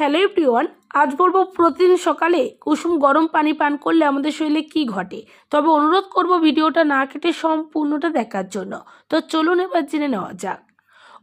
Hello everyone, আজ বলব প্রতিদিন সকালে কুসুম গরম পানি পান করলে আমাদের শরীরে কি ঘটে। তবে অনুরোধ করব ভিডিওটা না কেটে সম্পূর্ণটা দেখার জন্য। তো চলুন এবার জেনে নেওয়া যাক।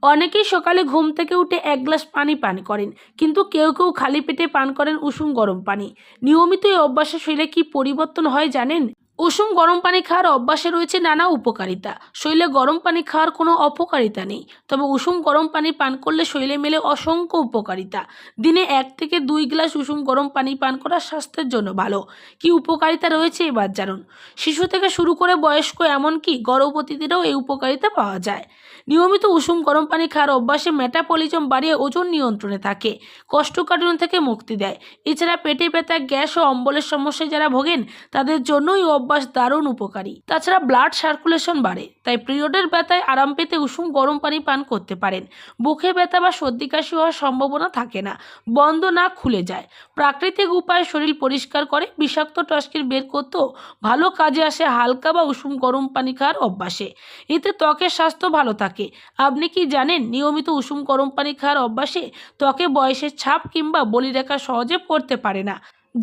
অনেকেই সকালে ঘুম থেকে উঠে এক গ্লাস পানি পান করেন, কিন্তু কেউ কেউ খালি পেটে পান করেন উষুম গরম পানি। নিয়মিত এই অভ্যাসে শরীরে কি পরিবর্তন হয় জানেন? উষুম গরম পানি খাওয়ার অভ্যাসে রয়েছে নানা উপকারিতা। শরীরে গরম পানি খাওয়ার কোনো অপকারিতা নেই। তবে উষুম গরম পানি পান করলে শরীরে মেলে অসংখ্য উপকারিতা। দিনে এক থেকে দুই গ্লাস উষুম গরম পানি পান করা স্বাস্থ্যের জন্য ভালো। কি উপকারিতা রয়েছে এবার জানুন। শিশু থেকে শুরু করে বয়স্ক এমনকি গর্ভবতীদেরও এই উপকারিতা পাওয়া যায়। নিয়মিত উষুম গরম পানি খাওয়ার অভ্যাসে মেটাপলিজম বাড়িয়ে ওজন নিয়ন্ত্রণে থাকে কোষ্ঠকাঠিন্য থেকে মুক্তি দেয়। এছাড়া পেটে ব্যথা, গ্যাস ও অম্বলের সমস্যায় যারা ভোগেন, তাদের জন্যই অভ্যাস দারুণ উপকারী। তাছাড়া ব্লাড সার্কুলেশন বাড়ে, তাই পিরিয়ডের ব্যথায় আরাম পেতে উষুম গরম পানি পান করতে পারেন। বুকে ব্যথা বা সর্দি কাশি হওয়ার সম্ভাবনা থাকে না, বন্ধ না খুলে যায়। প্রাকৃতিক উপায়ে শরীর পরিষ্কার করে, বিষাক্ত টস্কির বের করতেও ভালো কাজে আসে হালকা বা উষুম গরম পানি খাওয়ার অভ্যাসে। এতে ত্বকের স্বাস্থ্য ভালো থাকে। আপনি কি জানেন নিয়মিত উষুম গরম পানি খাওয়ার অভ্যাসে ত্বকে বয়সের ছাপ কিংবা বলিরেখা সহজে পড়তে পারে না?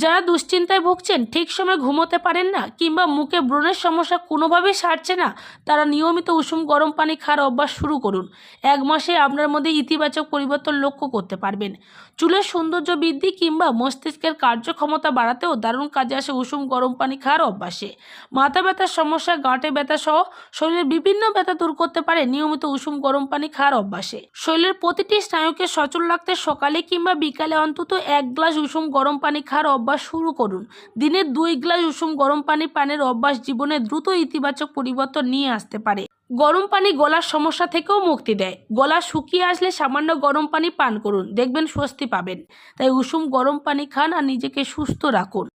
যারা দুশ্চিন্তায় ভুগছেন, ঠিক সময় ঘুমোতে পারেন না কিংবা মুখে ব্রণের সমস্যা কোনোভাবেই সারছে না, তারা নিয়মিত উষুম গরম পানি খাওয়ার অভ্যাস শুরু করুন। এক মাসে আপনার মধ্যে ইতিবাচক পরিবর্তন লক্ষ্য করতে পারবেন। চুলের সৌন্দর্য বৃদ্ধি কিংবা মস্তিষ্কের কার্যক্ষমতা বাড়াতেও দারুণ কাজে আসে উষুম গরম পানি খাওয়ার অভ্যাসে। মাথা ব্যথার সমস্যা, গাঁটে ব্যথা সহ শরীরের বিভিন্ন ব্যথা দূর করতে পারে নিয়মিত উষুম গরম পানি খাওয়ার অভ্যাসে। শরীরের প্রতিটি স্নায়ুকে সচল রাখতে সকালে কিংবা বিকালে অন্তত এক গ্লাস উষুম গরম পানি খাওয়ার অভ্যাস শুরু করুন। দিনে দুই গ্লাস উষুম গরম পানি পানের অভ্যাস জীবনে দ্রুত ইতিবাচক পরিবর্তন নিয়ে আসতে পারে। গরম পানি গলার সমস্যা থেকেও মুক্তি দেয়। গলা শুকিয়ে আসলে সামান্য গরম পানি পান করুন। দেখবেন স্বস্তি পাবেন। তাই উষুম গরম পানি খান আর নিজেকে সুস্থ রাখুন।